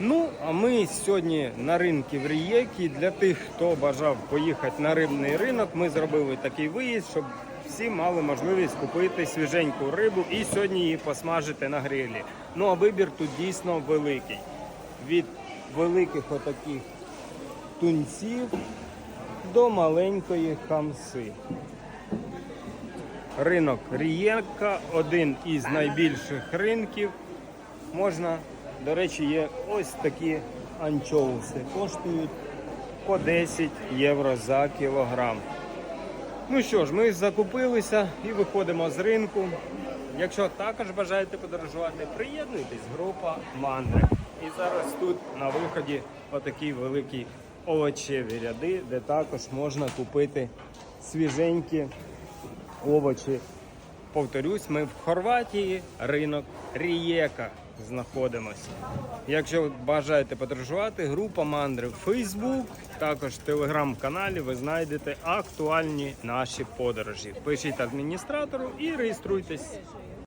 Ну, а ми сьогодні на ринку в Рієкі. Для тих, хто бажав поїхати на рибний ринок, ми зробили такий виїзд, щоб всі мали можливість купити свіженьку рибу і сьогодні її посмажити на грилі. Ну а вибір тут дійсно великий. Від великих отаких тунців до маленької хамси. Ринок Рієнка один із найбільших ринків. Можна, до речі, є ось такі анчоуси. Коштують по 10 євро за кілограм. Ну що ж, ми закупилися і виходимо з ринку. Якщо також бажаєте подорожувати, приєднуйтесь, група Мандри. І зараз тут на виході отакі великі овочеві ряди, де також можна купити свіженькі овочі. Повторюсь, ми в Хорватії, ринок Рієка знаходимося. Якщо бажаєте подорожувати, група мандри в Facebook, також телеграм-каналі ви знайдете актуальні наші подорожі. Пишіть адміністратору і реєструйтесь.